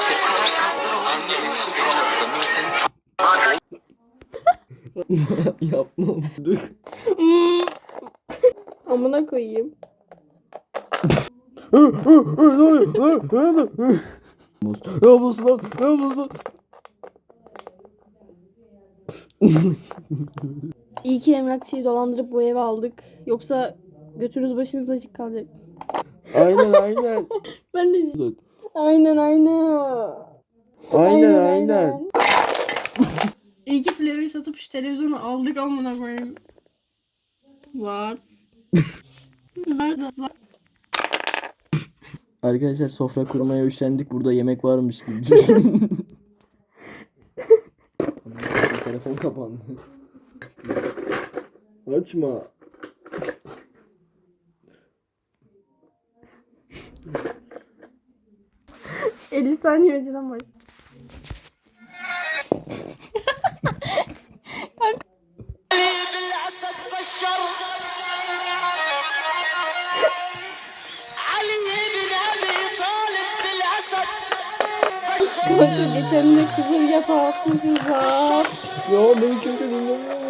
çok sessiz sandır Seninle iletişim kuramadım. Senin çok Yapmam. Dur. Amına koyayım. Ne yapıyorsun lan? Ne yapıyorsun? İyi ki emlakçıyı dolandırıp bu evi aldık. Yoksa götünüz başınız açık kalacak. Aynen aynen. Ben de Aynen aynen. Aynen aynen. İyi ki Flavio'yu satıp şu televizyonu aldık amına koyayım. Zart. Zart zart. Arkadaşlar sofra kurmaya üşendik. Burada yemek varmış gibi düşün. Telefon kapandı. Açma. 50 saniye önceden baş. Kanka geçen de kızın yatağa atmışız ha. Ya beni kimse dinlemiyor.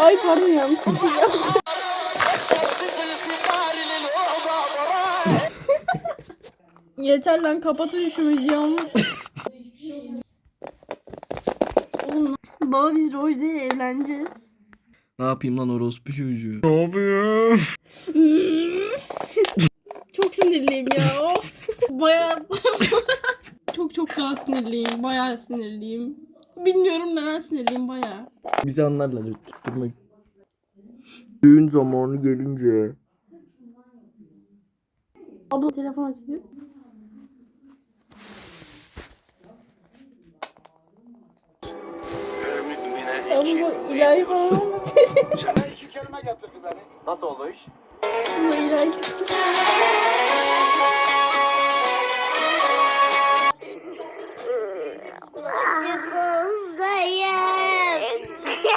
Ay pardon yanlış. Şey Yeter lan kapatın şu müziği baba biz Rojde evleneceğiz. Ne yapayım lan orospu çocuğu? Ne yapayım? çok sinirliyim ya. Baya çok çok daha sinirliyim. Baya sinirliyim. Bilmiyorum neden sinirliyim baya. Bizi anlarlar tutturmak. Düğün zamanı gelince. Abla telefon açıyor. Ama bu ilahi falan olmasın. Nasıl iş? İlahi. Ellerin ellerinden Ne oldu beni Bu Topukluları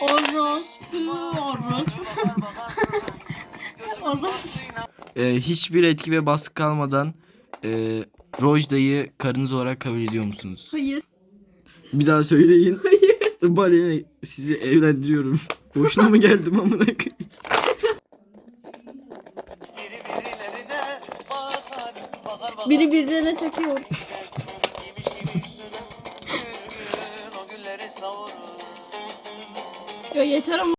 Orospu, orospu. Orospu. Ee, hiçbir etki ve baskı kalmadan e, Rojda'yı karınız olarak kabul ediyor musunuz? Hayır. Bir daha söyleyin. Hayır. Bali sizi evlendiriyorum. Boşuna mı geldim amına koyayım? Biri birilerine çekiyor. Üstüne Gül o gülleri savurur Ya yeter ama.